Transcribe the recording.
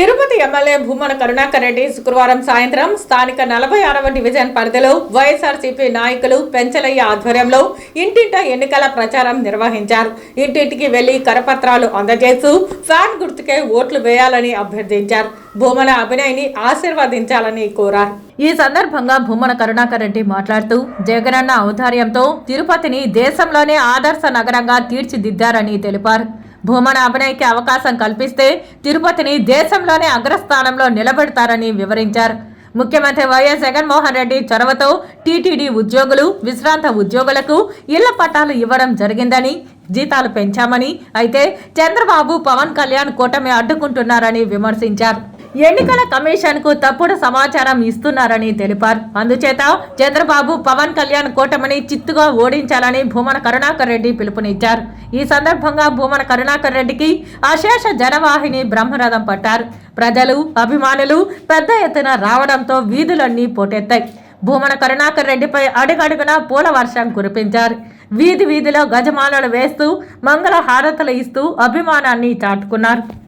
Tirupati MLA Bhumana Karunakar Reddy శుక్రవారం సాయంత్రం స్థానిక నలభై ఆరవ డివిజన్ పరిధిలో వైఎస్ఆర్సీపీ నాయకులు పెంచలయ్య ఆధ్వర్యంలో ఇంటింట ఎన్నికల ప్రచారం నిర్వహించారు. ఇంటింటికి వెళ్ళి కరపత్రాలు అందజేస్తూ ఫ్యాన్ గుర్తుకే ఓట్లు వేయాలని అభ్యర్థించారు. భూమన అభినయని ఆశీర్వదించాలని కోరారు. ఈ సందర్భంగా భూమన కరుణాకర్ రెడ్డి మాట్లాడుతూ జగనన్న ఔదార్యంతో తిరుపతిని దేశంలోనే ఆదర్శ నగరంగా తీర్చిదిద్దారని తెలిపారు. భూమన అభినయ్కి అవకాశం కల్పిస్తే తిరుపతిని దేశంలోనే అగ్రస్థానంలో నిలబెడతారని వివరించారు. ముఖ్యమంత్రి వైఎస్ జగన్మోహన్ రెడ్డి చొరవతో టీటీడీ ఉద్యోగులు విశ్రాంత ఉద్యోగులకు ఇళ్ళ పట్టాలు ఇవ్వడం జరిగిందని జీతాలు పెంచామని అయితే చంద్రబాబు పవన్ కళ్యాణ్ కూటమి అడ్డుకుంటున్నారని విమర్శించారు. ఎన్నికల కమిషన్కు తప్పుడు సమాచారం ఇస్తున్నారని తెలిపారు. అందుచేత చంద్రబాబు పవన్ కళ్యాణ్ కూటమిని చిత్తుగా ఓడించాలని భూమన కరుణాకర్ రెడ్డి పిలుపునిచ్చారు. ఈ సందర్భంగా భూమన కరుణాకర్ రెడ్డికి అశేష జనవాహిని బ్రహ్మరథం పట్టారు. ప్రజలు అభిమానులు పెద్ద ఎత్తున రావడంతో వీధులన్నీ పోటెత్తాయి. భూమన కరుణాకర్ రెడ్డిపై అడుగడుగున పూల వర్షం కురిపించారు. వీధి వీధిలో గజమాలలు వేస్తూ మంగళ హారతలు ఇస్తూ అభిమానాన్ని చాటుకున్నారు.